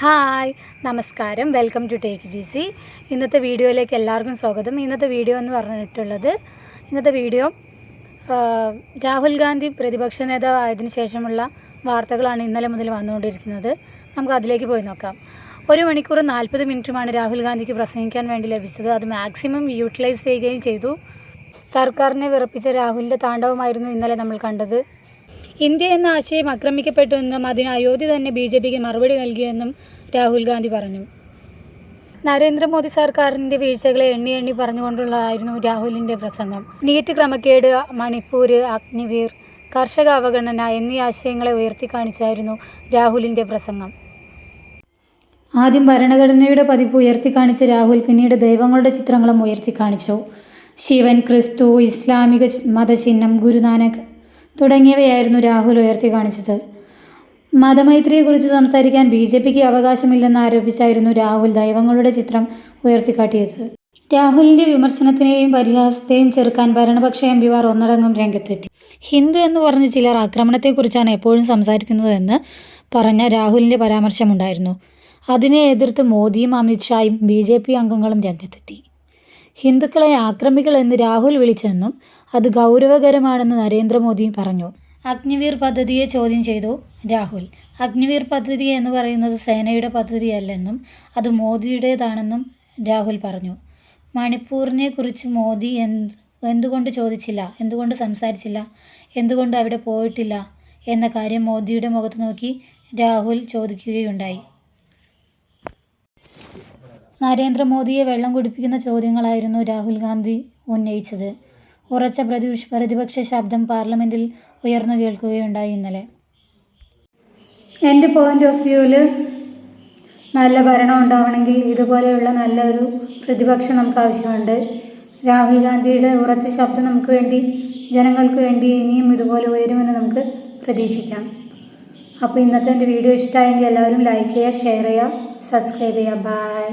Hi നമസ്കാരം. Welcome to take G C ഇന്നത്തെ വീഡിയോയിലേക്ക് എല്ലാവർക്കും സ്വാഗതം. ഇന്നത്തെ വീഡിയോ എന്ന് പറഞ്ഞിട്ടുള്ളത് ഇന്നത്തെ വീഡിയോ രാഹുൽ ഗാന്ധി പ്രതിപക്ഷ നേതാവായതിനു ശേഷമുള്ള വാർത്തകളാണ് ഇന്നലെ മുതൽ വന്നുകൊണ്ടിരിക്കുന്നത്. നമുക്ക് അതിലേക്ക് പോയി നോക്കാം. ഒരു മണിക്കൂർ നാൽപ്പത് മിനിറ്റുമാണ് രാഹുൽ ഗാന്ധിക്ക് പ്രസംഗിക്കാൻ വേണ്ടി ലഭിച്ചത്. അത് മാക്സിമം യൂട്ടിലൈസ് ചെയ്യുകയും ചെയ്തു. സർക്കാരിനെ വിറപ്പിച്ച രാഹുലിന്റെ താണ്ഡവമായിരുന്നു ഇന്നലെ നമ്മൾ കണ്ടത്. ഇന്ത്യ എന്ന ആശയം ആക്രമിക്കപ്പെട്ടുവെന്നും അതിന് അയോധ്യ തന്നെ ബി ജെ പിക്ക് മറുപടി നൽകിയെന്നും രാഹുൽ ഗാന്ധി പറഞ്ഞു. നരേന്ദ്രമോദി സർക്കാരിന്റെ വീഴ്ചകളെ എണ്ണി എണ്ണി പറഞ്ഞുകൊണ്ടുള്ളതായിരുന്നു രാഹുലിന്റെ പ്രസംഗം. നീറ്റ് ക്രമക്കേട് മണിപ്പൂർ അഗ്നിവീർ കർഷക അവഗണന എന്നീ ആശയങ്ങളെ ഉയർത്തി കാണിച്ചായിരുന്നു രാഹുലിന്റെ പ്രസംഗം. ആദ്യം ഭരണഘടനയുടെ പതിപ്പ് ഉയർത്തിക്കാണിച്ച രാഹുൽ പിന്നീട് ദൈവങ്ങളുടെ ചിത്രങ്ങളും ഉയർത്തിക്കാണിച്ചു ശിവൻ ക്രിസ്തു ഇസ്ലാമിക മതചിഹ്നം ഗുരുനാനക് തുടങ്ങിയവയായിരുന്നു രാഹുൽ ഉയർത്തി കാണിച്ചത്. മതമൈത്രിയെക്കുറിച്ച് സംസാരിക്കാൻ ബി ജെ പിക്ക് അവകാശമില്ലെന്ന് ആരോപിച്ചായിരുന്നു രാഹുൽ ദൈവങ്ങളുടെ ചിത്രം ഉയർത്തിക്കാട്ടിയത്. രാഹുലിന്റെ വിമർശനത്തിനെയും പരിഹാസത്തെയും ചെറുക്കാൻ ഭരണപക്ഷ എം പിമാർ ഒന്നടങ്കം രംഗത്തെത്തി. ഹിന്ദു എന്ന് പറഞ്ഞ് ചിലർ ആക്രമണത്തെക്കുറിച്ചാണ് എപ്പോഴും സംസാരിക്കുന്നതെന്ന് പറഞ്ഞ രാഹുലിന്റെ പരാമർശമുണ്ടായിരുന്നു. അതിനെ എതിർത്ത് മോദിയും അമിത്ഷായും ബി ജെ പി അംഗങ്ങളും രംഗത്തെത്തി. ഹിന്ദുക്കളെ ആക്രമികൾ എന്ന് രാഹുൽ വിളിച്ചെന്നും അത് ഗൗരവകരമാണെന്ന് നരേന്ദ്രമോദി പറഞ്ഞു. അഗ്നിവീർ പദ്ധതിയെ ചോദ്യം ചെയ്തു രാഹുൽ. അഗ്നിവീർ പദ്ധതി എന്ന് പറയുന്നത് സേനയുടെ പദ്ധതിയല്ലെന്നും അത് മോദിയുടേതാണെന്നും രാഹുൽ പറഞ്ഞു. മണിപ്പൂരിനെ കുറിച്ച് മോദി എന്ത് എന്തുകൊണ്ട് ചോദിച്ചില്ല എന്തുകൊണ്ട് സംസാരിച്ചില്ല എന്തുകൊണ്ട് അവിടെ പോയിട്ടില്ല എന്ന കാര്യം മോദിയുടെ മുഖത്ത് നോക്കി രാഹുൽ ചോദിക്കുകയുണ്ടായി. നരേന്ദ്രമോദിയെ വെള്ളം കുടിപ്പിക്കുന്ന ചോദ്യങ്ങളായിരുന്നു രാഹുൽ ഗാന്ധി ഉന്നയിച്ചത്. ഉറച്ച പ്രതിപക്ഷ പ്രതിപക്ഷ ശബ്ദം പാർലമെന്റിൽ ഉയർന്നു കേൾക്കുകയുണ്ടായി ഇന്നലെ. എന്റെ പോയിന്റ് ഓഫ് വ്യൂവിൽ നല്ല ഭരണം ഉണ്ടാവണമെങ്കിൽ ഇതുപോലെയുള്ള നല്ലൊരു പ്രതിപക്ഷം നമുക്ക് ആവശ്യമുണ്ട്. രാഹുൽ ഗാന്ധിയുടെ ഉറച്ച ശബ്ദം നമുക്ക് വേണ്ടി ജനങ്ങൾക്ക് വേണ്ടി ഇനിയും ഇതുപോലെ ഉയരുമെന്ന് നമുക്ക് പ്രതീക്ഷിക്കാം. അപ്പോൾ ഇന്നത്തെ എന്റെ വീഡിയോ ഇഷ്ടമായെങ്കിൽ എല്ലാവരും ലൈക്ക് ചെയ്യുക ഷെയർ ചെയ്യുക സബ്സ്ക്രൈബ് ചെയ്യുക. ബൈ